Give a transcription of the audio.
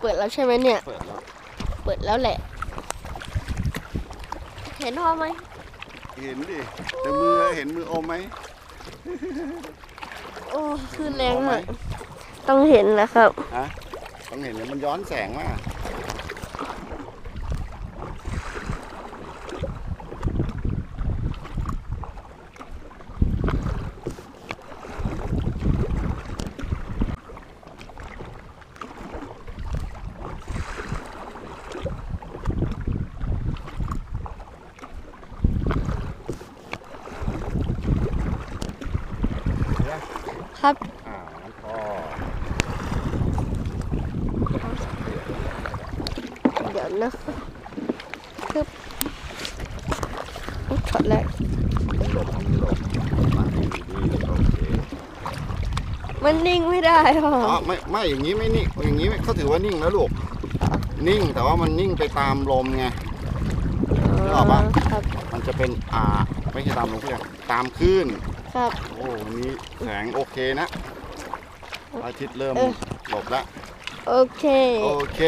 เปิดแล้วใช่ไหมเนี่ย เปิดแล้วเปิดแล้วแหละ เห็นพ่อไหมเห็นดิแต่มือเห็นมืออมไหมโอ้ขึ้นแรงมากต้องเห็นนะครับ ฮะต้องเห็นเนี่ยมันย้อนแสงมาก ครับ อ่างั้นพอเดี๋ยวนะคือช็อตแรกหลบหลบมาดีดีโอเคมันนิ่งไม่ได้พ่ออ๋อไม่ไม่อย่างนี้ไม่นิ่งอย่างนี้เขาถือว่านิ่งแล้วลูก นิ่งแต่ว่ามันนิ่งไปตามลมไงนึกออกปะครับมันจะเป็นอ่าไม่ใช่ตามลมเพื่อนตามคลื่นครับ โอ้วันนี้แสงโอเคนะพระอาทิตย์เริ่มเออหลบแล้วโอเค โอเค